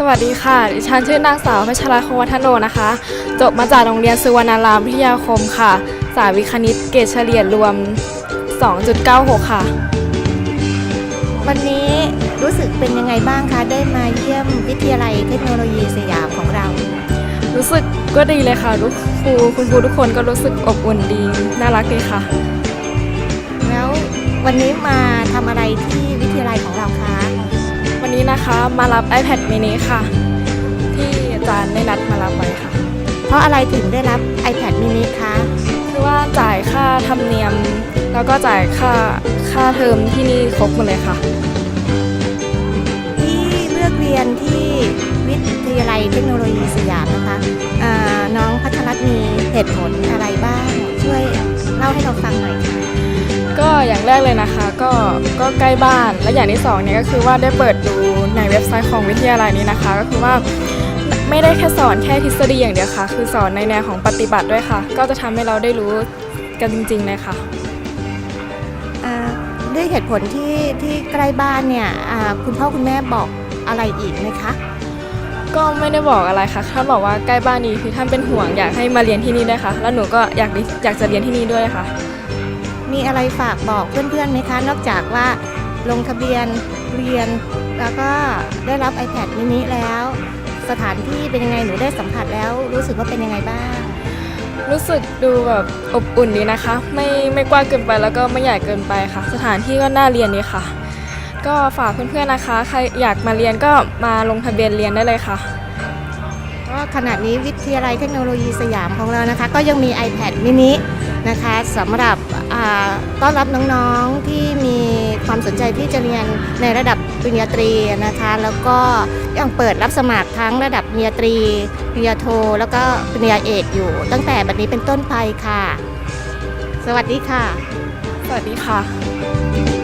สวัสดีค่ะ ดิฉันชื่อนางสาวพัชราคงวัฒโนนะคะ จบมาจากโรงเรียนสุวรรณารามวิทยาคมค่ะ สายวิทย์คณิตเกรดเฉลี่ยรวม 2.96 ค่ะ วันนี้รู้สึกเป็นยังไงบ้างคะ ได้มาเยี่ยมวิทยาลัยเทคโนโลยีสยามของเรา รู้สึกก็ดีเลยค่ะทุกครูคุณครูทุกคนก็รู้สึกอบอุ่นดี น่ารักดีค่ะ แล้ววันนี้มาทำอะไรที่วิทยาลัยของเราคะวั นนี้นะคะมารับ iPad mini ค่ะ ที่อาจารย์ได้นัดมารับไว้ค่ะ เพราะอะไรถึงได้รับ iPad mini คะคือว่าจ่ายค่าธรรมเนียม แล้วก็จ่ายค่าค่าเทอมที่นี่ครบหมดเลยค่ะ ที่เลือกเรียนที่วิทยาลัยเทคโนโลยีสยามนะคะ อย่างแรกเลยนะคะก็ก็ใกล้บ้านและอย่างที่สองเนี่ยก็คือว่าได้เปิดดูในเว็บไซต์ของวิทยาลัยนี้นะคะ ก็คือว่าไม่ได้แค่สอนแค่ทฤษฎีอย่างเดียวค่ะ คือสอนในแนวของปฏิบัติด้วยค่ะ ก็จะทำให้เราได้รู้กันจริงๆเลยค่ะอ่าด้วยเหตุผลที่ที่ใกล้บ้านเนี่ยอ่าคุณพ่อคุณแม่บอกอะไรอีกไหมคะก็ไม่ได้บอกอะไรค่ะท่านบอกว่าใกล้บ้านดีคือท่านเป็นห่วงอยากให้มาเรียนที่นี่ด้วยค่ะ แล้วหนูก็อยากดิอยากจะเรียนที่นี่ด้วยค่ะ มีอะไรฝากบอกเพื่อนๆไหมคะ นอกจากว่าลงทะเบียนเรียน แล้วก็ได้รับ iPad mini แล้ว สถานที่เป็นยังไงหนูได้สัมผัสแล้ว รู้สึกว่าเป็นยังไงบ้าง รู้สึกดูแบบอบอุ่นดีนะคะ ไม่ไม่กว้างเกินไปแล้วก็ไม่ใหญ่เกินไปค่ะ สถานที่ก็น่าเรียนดีค่ะ ก็ฝากเพื่อนๆนะคะ ใครอยากมาเรียนก็มาลงทะเบียนเรียนได้เลยค่ะ ก็ขณะนี้วิทยาลัยเทคโนโลยีสยามของเรานะคะ ก็ยังมี iPad mini นะคะสำหรับอ่า ต้อนรับน้องๆที่มีความสนใจที่จะเรียนในระดับปริญญาตรีนะคะแล้วก็ยังเปิดรับสมัครทั้งระดับปริญญาตรีปริญญาโท แล้วก็ปริญญาเอกอยู่ ตั้งแต่บัดนี้เป็นต้นไปค่ะ สวัสดีค่ะ สวัสดีค่ะ